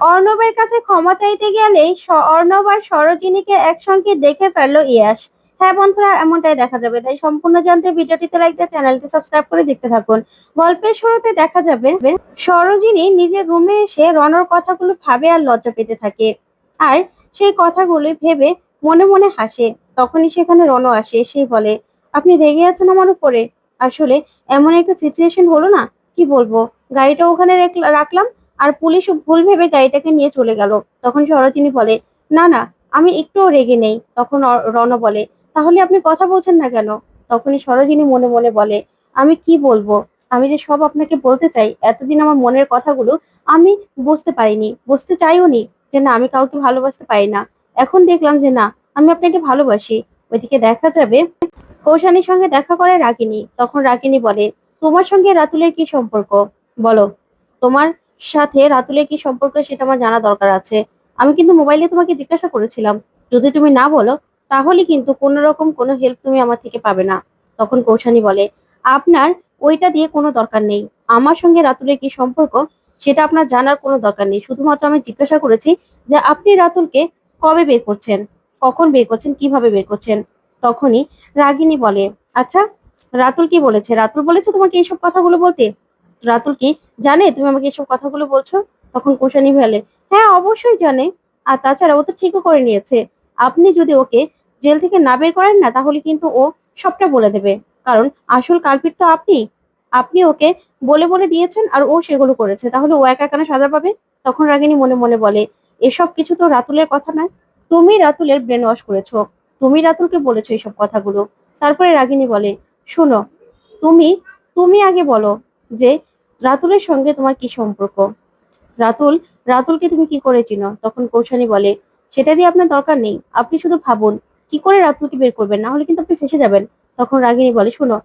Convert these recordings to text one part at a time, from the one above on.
অর্ণবের কাছে ক্ষমা চাইতে গেলেই স- অর্ণব আর সরোজিনীকে একসঙ্গে দেখে ফেলল ইয়াশ। হ্যাঁ বন্ধুরা, এমনটাই দেখা যাবে। তাই সম্পূর্ণ জানতে ভিডিওটিতে লাইক দিয়ে চ্যানেলটি সাবস্ক্রাইব করে দেখতে থাকুন। গল্পের শুরুতে দেখা যাবে, সরোজিনী নিজের রুমে এসে রনর কথাগুলো ভাবে আর লজ্জা পেতে থাকে। আর সেই কথাগুলো ভেবে মনে মনে হাসে। তখনই সেখানে রণ আসে সেই বলে, আপনি রেগে আছেন আমার উপরে? আসলে এমন একটা সিচুয়েশন হলো না? কি বলব? গাড়িটা ওখানে রেখ- রাখলাম আর পুলিশ ভুল ভেবে গাড়িটাকে নিয়ে চলে গেল। তখন সরোজিনী বলে, না না, আমি একটুও রেগে নেই। তখন রণ বলে, তাহলে আপনি কথা বলছেন না কেন? তখনই সরোজিনী মনে মনে বলে, আমি কি বলব? আমি যে সব আপনাকে বলতে চাই, এতদিন আমার মনের কথাগুলো আমি বুঝতে পারিনি, বুঝতে চাইও নি যে না, আমি কাউকে ভালোবাসতে পারি না। এখন দেখলাম যে না, আমি আপনাকে ভালোবাসি। ওইদিকে দেখা যাবে কৌশানীর সঙ্গে দেখা করে রাগিনী। তখন রাগিনী বলে, তোমার সঙ্গে রাতুলের কি সম্পর্ক? বলো। তোমার সাথে রাতুলের কি সম্পর্ক সেটা আমার জানা দরকার আছে। আমি কিন্তু মোবাইলে তোমাকে জিজ্ঞাসা করেছিলাম, যদি তুমি না বলো, তাহলে কিন্তু কোনো রকম কোনো হেল্প তুমি আমার থেকে পাবে না, তখন কৌশানী বলে। আপনার ওইটা দিয়ে কোনো দরকার নেই। আমার সঙ্গে রাতুলের কি সম্পর্ক, সেটা আপনার জানার কোনো দরকার নেই। শুধুমাত্র আমি জিজ্ঞাসা করেছি যে আপনি রাতুলকে কবে বের করছেন, কখন বের করছেন, কীভাবে বের করছেন? তখনই রাগিনী বলে আচ্ছা রাতুল কি বলেছে? রাতুল বলেছে তোমাকে এইসব কথাগুলো বলতে? রাতুল কি জানে? তুমি আমাকে এসব কথাগুলো বলছো? তখন কুশানি বলে হ্যাঁ অবশ্যই জানে। আর তাছাড়া ও তো ঠিকও করে নিয়েছে। আপনি যদি ওকে জেল থেকে না বের করেন না, তাহলে কিন্তু ও সবটা বলে দেবে। কারণ আসল কালপিট তো আপনি। আপনি ওকে বলে বলে দিয়েছেন আর ও সেগুলো করেছে। তাহলে ও একা কেন সাজা পাবে? তখন রাগিনী মনে মনে বলে, এসব কিছু তো রাতুলের কথা নয়। তুমি রাতুলের ব্রেন ওয়াশ করেছ। তুমি রাতুলকে বলেছ এইসব কথাগুলো। তারপরে রাগিনী বলে, শোনো, তুমি তুমি আগে বলো যে রাতুলের সঙ্গে তোমার কি সম্পর্ক? রাতুল, রাতুলকে তুমি কি করে চিনো? তখন কৌশানী বলে, সেটা দিয়ে আপনার দরকার নেই, আপনি শুধু ভাবুন, কি করে রাতুলকে বের করবেন? না হলে কিন্তু আপনি ফেসে যাবেন। তখন রাগিনী বলে, শোনো,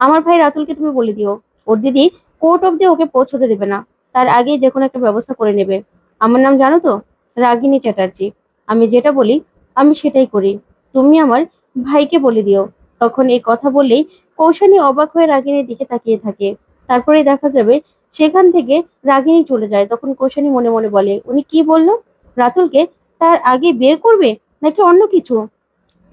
আমার ভাই রাতুলকে তুমি বলে দিও। ওর দিদি কোর্ট অব্দি ওকে পৌঁছতে দেবে না। তার আগে যে কোনো একটা ব্যবস্থা করে নেবে। আমার নাম জানো তো? রাগিনী চ্যাটার্জি। আমি যেটা বলি, আমি সেটাই করি। তুমি আমার ভাইকে বলে দিও। তখন এই কথা বললেই কৌশানী অবাক হয়ে রাগিনীর দিকে তাকিয়ে থাকে। তারপরে দেখা যাবে সেখান থেকে রাগিনী চলে যায়। তখন কৌশানী মনে মনে বলে, উনি কি বলল? রাতুলকে তার আগে বের করবে নাকি অন্য কিছু?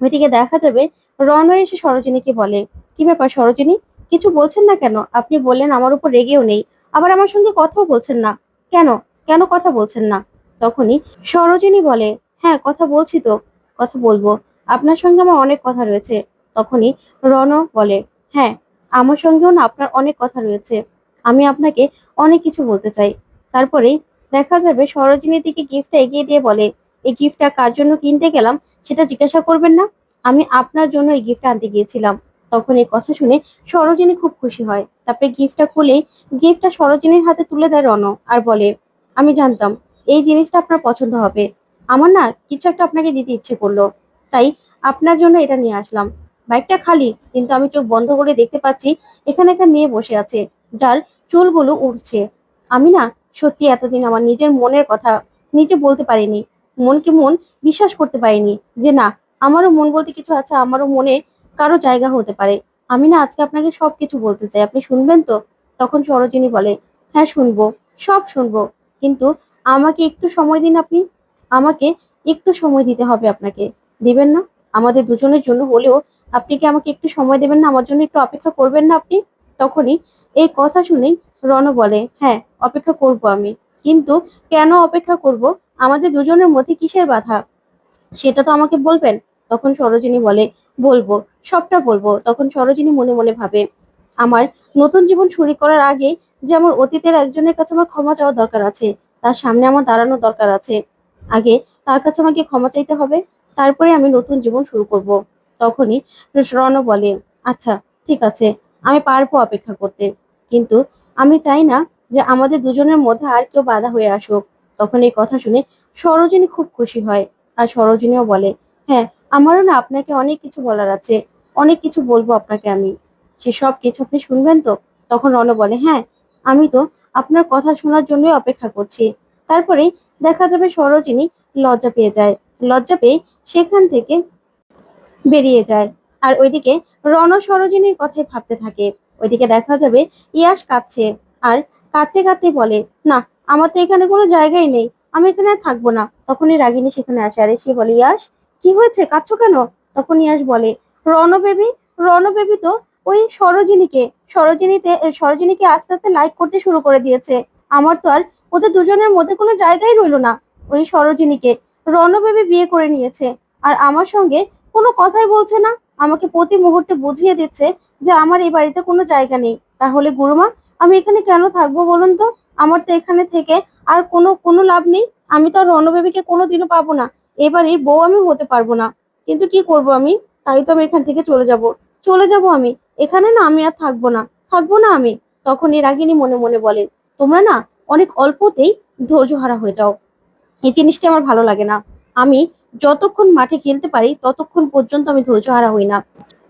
মেয়েটিকে দেখা যাবে রনয় এসে সরোজিনীকে বলে, কি ব্যাপার সরোজিনী? কিছু বলছেন না কেন? আপনি বললেন আমার উপর রেগেও নেই। আবার আমার সঙ্গে কথাও বলছেন না। কেন? কেন কথা বলছেন না? তখনই সরোজিনী বলে হ্যাঁ কথা বলছি তো। কথা বলব। আপনার সঙ্গে আমার অনেক কথা রয়েছে। তখনই রণ বলে হ্যাঁ আমার সঙ্গেও না আপনার অনেক কথা রয়েছে। আমি আপনাকে অনেক কিছু বলতে চাই। তারপরেই দেখা যাবে সরোজিনীর দিকে গিফটটা এগিয়ে দিয়ে বলে, এই গিফটটা কার জন্য কিনতে গেলাম সেটা জিজ্ঞাসা করবেন না। আমি আপনার জন্য এই গিফট আনতে গিয়েছিলাম। তখন এই কথা শুনে সরোজিনী খুব খুশি হয়। তারপরে গিফটটা খুলে গিফটটা সরোজিনীর হাতে তুলে দেয় রণ আর বলে, আমি জানতাম, এই জিনিসটা আপনার পছন্দ হবে। আমার না কিছু একটা আপনাকে দিতে ইচ্ছে করল। তাই আপনার জন্য এটা নিয়ে আসলাম। বাইকটা খালি, কিন্তু আমি চোখ বন্ধ করে দেখতে পাচ্ছি এখানে একটা মেয়ে বসে আছে, যার চুলগুলো উঠছে আমি না সত্যি এতদিন আমার নিজের মনের কথা নিজে বলতে পারিনি, মনকে মন বিশ্বাস করতে পারিনি যে না, আমারও মন বলতে কিছু আছে, আমারও মনে কারও জায়গা হতে পারে। আমি না আজকে আপনাকে সবকিছু বলতে চাই, আপনি শুনবেন তো? তখন সরোজিনী বলে হ্যাঁ শুনব, সব শুনব, কিন্তু আমাকে একটু সময় দিন আপনি, আমাকে একটু সময় দিতে হবে আপনাকে। দিবেন না? আমাদের দুজনের জন্য হলেও আপনি কি আমাকে একটু সময় দেবেন না? আমার জন্য একটু অপেক্ষা করবেন না আপনি? তখনই এই কথা শুনেই রণ বলে হ্যাঁ অপেক্ষা করব আমি। কিন্তু কেন অপেক্ষা করব? আমাদের দুজনের মধ্যে কিসের বাধা? সেটা তো আমাকে বলবেন। তখন সরোজিনী বলে, বলব, সবটা বলব। তখন সরোজিনী মনে মনে ভাবে, আমার নতুন জীবন শুরু করার আগে যে আমার অতীতের একজনের কাছে আমার ক্ষমা চাওয়া দরকার আছে, তার সামনে আমার দাঁড়ানো দরকার আছে। আগে তার কাছে আমাকে ক্ষমা চাইতে হবে, তারপরে আমি নতুন জীবন শুরু করব। তখনই রণ বলে আচ্ছা ঠিক আছে, আমি পারব অপেক্ষা করতে। কিন্তু আমি চাই না যে আমাদের দুজনের মধ্যে আর কেউ বাধা হয়ে আসুক। তখন এই কথা শুনে সরোজিনী খুব খুশি হয় আর সরোজিনীও বলে হ্যাঁ আমারও না আপনাকে অনেক কিছু বলার আছে। অনেক কিছু বলব আপনাকে আমি। সে সব কিছু আপনি শুনবেন তো? তখন রণ বলে হ্যাঁ আমি তো আপনার কথা শোনার জন্যই অপেক্ষা করছি। তারপরে দেখা যাবে সরোজিনী লজ্জা পেয়ে যায়। লজ্জা পেয়ে সেখান থেকে বেরিয়ে যায়। আর ওইদিকে রণ সরোজিনীর কথাই ভাবতে থাকে। ওইদিকে দেখা যাবে ইয়াস কাঁদছে আর কাঁদতে কাঁদতে বলে, না, আমার তো এখানে কোনো জায়গাই নেই। আমি এখানে থাকব না। তখনই রাগিনী সেখানে আসে আর সে বলে, ইয়াস, কি হয়েছে? কাঁদছো কেন? তখন ইয়াস বলে, রণ বেবি রণ বেবি তো ওই সরোজিনীকে, সরোজিনীতে সরোজিনীকে আস্তে আস্তে লাইক করতে শুরু করে দিয়েছে। আমার তো আর ওদের দুজনের মধ্যে কোনো জায়গাই রইল না। ওই সরোজিনীকে রণ বেবি বিয়ে করে নিয়েছে। আর আমার সঙ্গে কোনো কথাই বলছে না। আমাকে প্রতি মুহূর্তে বুঝিয়ে দিচ্ছে যে আমার এই বাড়িতে কোনো জায়গা নেই। তাহলে গুরুমা, আমি এখানে কেন থাকব বলুন তো? আমার তো এখানে থেকে আর কোনো কোনো লাভ নেই। আমি তো আর রণবেবীকে কোনোদিনও পাবো না। এবারে বউ আমি হতে পারব না। কিন্তু কি করব আমি? তাই তো আমি এখান থেকে চলে যাব। চলে যাব আমি? এখানে না আমি আর থাকব না। থাকব না আমি? তখনই রাগিনী মনে মনে বলে, তোমরা না অনেক অল্পতেই ধৈর্য হারা হয়ে যাও। এই জিনিসটা আমার ভালো লাগে না। আমি যতক্ষণ মাঠে খেলতে পারি, ততক্ষণ পর্যন্ত আমি ধৈর্য হারা হই না।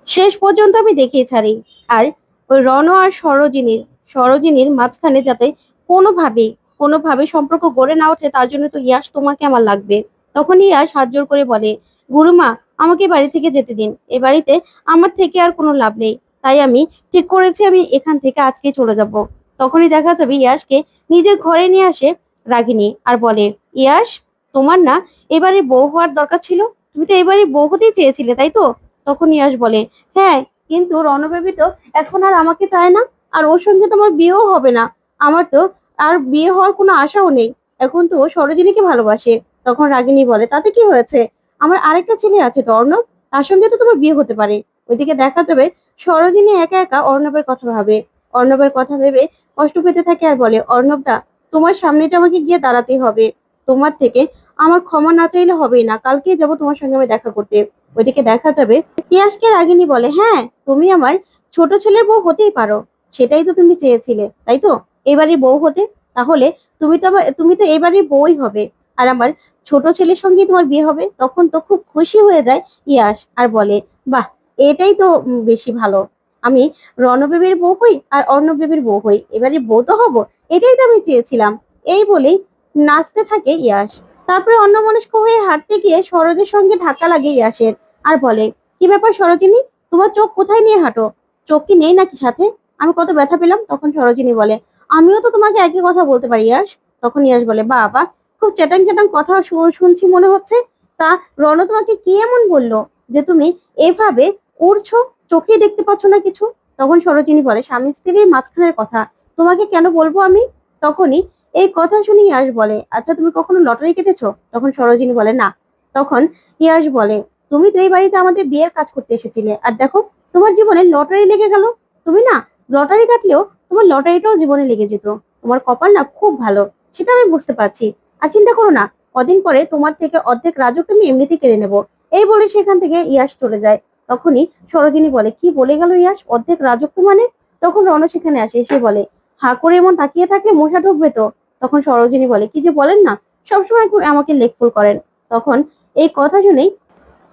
শেষ পর্যন্ত আমি দেখিয়ে ছাড়ি। আর ওই রণ আর সরোজিনীর সরোজিনীর মাঝখানে যাতে কোনোভাবেই কোনোভাবে সম্পর্ক গড়ে না ওঠে, তার জন্য তো ইয়াস তোমাকে আমার লাগবে। তখন ইয়াস হাত জোর করে বলে, গুরুমা, আমাকে বাড়ি থেকে যেতে দিন। এ বাড়িতে আমার থেকে আর কোনো লাভ নেই। তাই আমি ঠিক করেছি, আমি এখান থেকে আজকে চলে যাব। তখনই দেখা যাবে ইয়াসকে নিজের ঘরে নিয়ে আসে রাগিনী আর বলে ইয়াস তোমার না এবারে বউ হওয়ার দরকার ছিল? তুমি তো এবারে বউ হতেই চেয়েছিলে, তাই তো? তখন ইয়াস বলে হ্যাঁ কিন্তু রণবেবী তো এখন আর আমাকে চায় না, আর ওর সঙ্গে তো আমার বিয়েও হবে না। আমার তো আর বিয়ে হওয়ার কোনো আশাও নেই। এখন তো সরোজিনীকে ভালোবাসে। তখন রাগিনী বলে, তাতে কি হয়েছে? আমার আরেকটা ছেলে আছে তো, অর্ণব? তার সঙ্গে তো তোমার বিয়ে হতে পারে। ওইদিকে দেখা যাবে সরোজিনী একা একা অর্ণবের কথা ভাবে। অর্ণবের কথা ভেবে কষ্ট পেতে থাকে আর বলে, অর্ণবদা, তোমার সামনেটা আমাকে গিয়ে দাঁড়াতেই হবে। তোমার থেকে আমার ক্ষমা না চাইলে হবেই না। কালকে যাব তোমার সঙ্গে আমি দেখা করতে। ওইদিকে দেখা যাবে। পিয়াসকে রাগিনী বলে হ্যাঁ তুমি আমার ছোট ছেলের বউ হতেই পারো। সেটাই তো তুমি চেয়েছিলে, তাই তো? এবারে বউ হতে? তাহলে তুমি তো তুমি তো এবারে বউই হবে। আর আমার ছোট ছেলের সঙ্গে তোমার বিয়ে হবে? তখন তো খুব খুশি হয়ে যায় ইয়াস আর বলে, বাহ, এটাই তো বেশি ভালো। আমি রণবেবীর বউ হই আর অর্ণবেবীর বউ হই। এবারে বউ তো হব। এটাই তো আমি চেয়েছিলাম। এই বলেই নাচতে থাকে ইয়াস তারপরে অন্যমনস্ক হয়ে হাঁটতে গিয়ে সরোজের সঙ্গে ধাক্কা লাগে ইয়াসের আর বলে, কি ব্যাপার সরোজিনী? তোমার চোখ কোথায় নিয়ে হাঁটো? চোখ কি নেই নাকি সাথে? আমি কত ব্যথা পেলাম? তখন সরোজিনী বলে, আমিও তো তোমাকে একই কথা বলতে পারি, ইয়াস। তখন ইয়াস বলে, বাবা, খুব চ্যাটাং চ্যাটাং কথা শুনছি মনে হচ্ছে। তা রণ তোমাকে কি এমন বলল যে তুমি এভাবে উড়ছো চোখে দেখতে পাচ্ছ না কিছু? তখন সরোজিনী বলে, স্বামী স্ত্রীর মাঝখানের কথা। তোমাকে কেন বলব আমি? তখনই এই কথা শুনে ইয়াস বলে আচ্ছা তুমি কখনো লটারি কেটেছো? তখন সরোজিনী বলে, না। তখন ইয়াস বলে, তুমি তো এই বাড়িতে আমাদের বিয়ের কাজ করতে এসেছিলে। আর দেখো, তোমার জীবনে লটারি লেগে গেল। তুমি না, লটারি কাটলেও তোমার লটারিটাও জীবনে লেগে যেত। তোমার কপাল না খুব ভালো, সেটা আমি বুঝতে পারছি। আর চিন্তা করো না, কদিন পরে তোমার থেকে অর্ধেক রাজক আমি এমনিতেই কেড়ে নেব। এই বলে সেখান থেকে ইয়াস চলে যায়। তখনই সরোজিনী বলে, কি বলে গেল ইয়াস অর্ধেক রাজত্ব মানে? তখন রণ সেখানে আসে এসে বলে, হা করে এমন তাকিয়ে থাকলে মশা ঢুকবে তো? তখন সরোজিনী বলে, কি যে বলেন না, সবসময় আমাকে লেকফুল করেন। তখন এই কথা শুনেই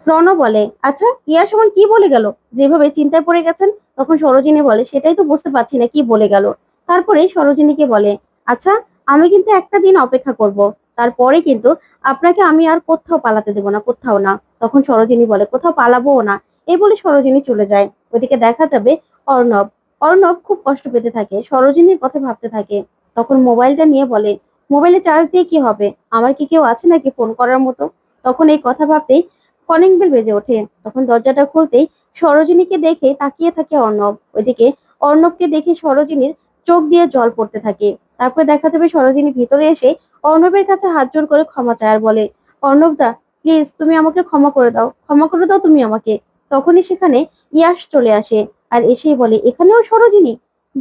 রণ বলে আচ্ছা ইয়াস এমন কি বলে গেল? যেভাবে চিন্তায় পড়ে গেছেন? তখন সরোজিনী বলে, সেটাই তো বুঝতে পারছি না কি বলে গেল। তারপরে সরোজিনীকে বলে আচ্ছা আমি কিন্তু একটা দিন অপেক্ষা করব, তারপরে কিন্তু আপনাকে আমি আর কোথাও পালাতে দেবো না, কোথাও না। তখন সরোজিনী বলে, কোথাও পালাবোও না। এই বলে সরোজিনী চলে যায়। ওইদিকে দেখা যাবে অর্ণব। অর্ণব খুব কষ্ট পেতে থাকে, সরোজিনীর কথা ভাবতে থাকে। তখন মোবাইলটা নিয়ে বলে, মোবাইলে চার্জ দিয়ে কি হবে? আমার কি কেউ আছে নাকি ফোন করার মতো? তখন এই কথা ভাবতেই কলিং বেল বেজে ওঠে। তখন দরজাটা খুলতেই সরোজিনীকে দেখে তাকিয়ে থাকে অর্ণব। ওইদিকে অর্ণবকে দেখে সরোজিনীর চোখ দিয়ে জল পড়তে থাকে। তারপরে দেখা যাবে সরোজিনী ভিতরে এসে অর্ণবের কাছে হাত জোর করে ক্ষমা চায় আর বলে, অর্ণব দা প্লিজ তুমি আমাকে ক্ষমা করে দাও। ক্ষমা করে দাও তুমি আমাকে। তখনই সেখানে ইয়াস চলে আসে আর এসেই বলে, এখানেও সরোজিনী?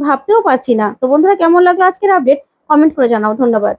ভাবতেও পারছি না। তো বন্ধুরা কেমন লাগল আজকের আপডেট কমেন্ট করে জানাও। ধন্যবাদ।